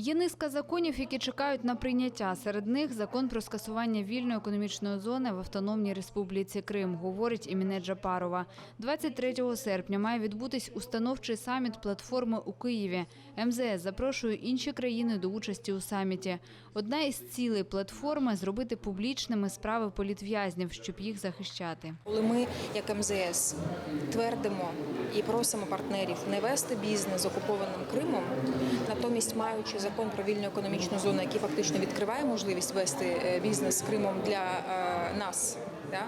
Є низка законів, які чекають на прийняття. Серед них закон про скасування вільної економічної зони в Автономній Республіці Крим, говорить Іміне Джапарова. 23 серпня має відбутись установчий саміт платформи у Києві. МЗС запрошує інші країни до участі у саміті. Одна із цілей платформи зробити публічними справи політв'язнів, щоб їх захищати. Коли ми, як МЗС, твердимо і просимо партнерів не вести бізнес з окупованим Кримом, натомість маючи закон про вільну економічну зону, який фактично відкриває можливість вести е, бізнес з Кримом для е, нас. Да?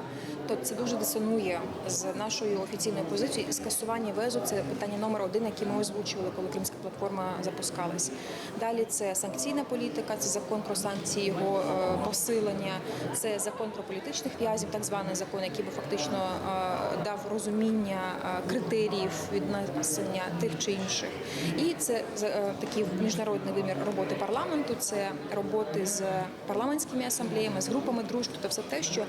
То це дуже дисонує з нашою офіційною позицією. Скасування везу це питання номер один, яке ми озвучували, коли кримська платформа запускалась. Далі це санкційна політика, це закон про санкції, його е, посилення, це закон про політичних в'язів, так званий закон, який би фактично е, дав розуміння е, критеріїв віднесення тих чи інших. І це такий міжнародний вимір роботи парламенту, це роботи з парламентськими асамблеями, з групами дружб, тобто все те, що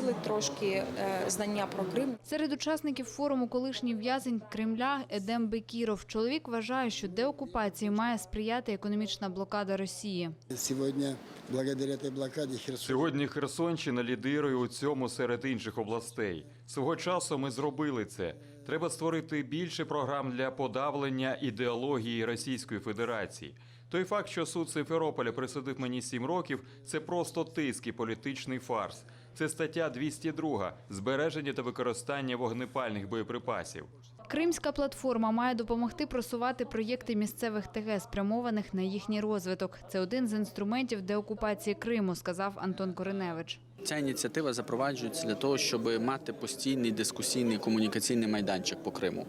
підсилить трошки е, знання про Крим. Серед учасників форуму колишній в'язень Кремля Едем Бекіров. Чоловік вважає, що деокупації має сприяти економічна блокада Росії. Сегодня, благодаря этой блокаде, Херсон Сьогодні Херсонщина лідирує у цьому серед інших областей. Свого часу ми зробили це. Треба створити більше програм для подавлення ідеології Російської Федерації. Той факт, що суд Симферополя присудив мені сім років, це просто тиск і політичний фарс. Це стаття 202 – збереження та використання вогнепальних боєприпасів. Кримська платформа має допомогти просувати проєкти місцевих ТГ, спрямованих на їхній розвиток. Це один з інструментів деокупації Криму, сказав Антон Кореневич. Ця ініціатива запроваджується для того, щоб мати постійний дискусійний комунікаційний майданчик по Криму.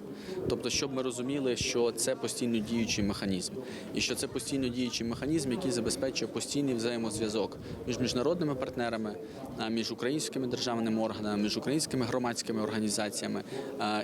Тобто, щоб ми розуміли, що це постійно діючий механізм, і що це постійно діючий механізм, який забезпечує постійний взаємозв'язок між міжнародними партнерами, між українськими державними органами, між українськими громадськими організаціями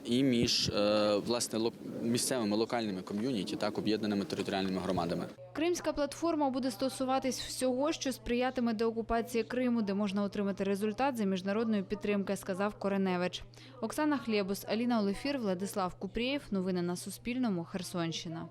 і між е, власне місцевими локальними ком'юніті, так об'єднаними територіальними громадами. Кримська платформа буде стосуватись всього, що сприятиме деокупації Криму, де можна отримати результат за міжнародної підтримки, сказав Кореневич. Оксана Хлєбус, Аліна Олефір, Владислав Купрієв. Новини на Суспільному. Херсонщина.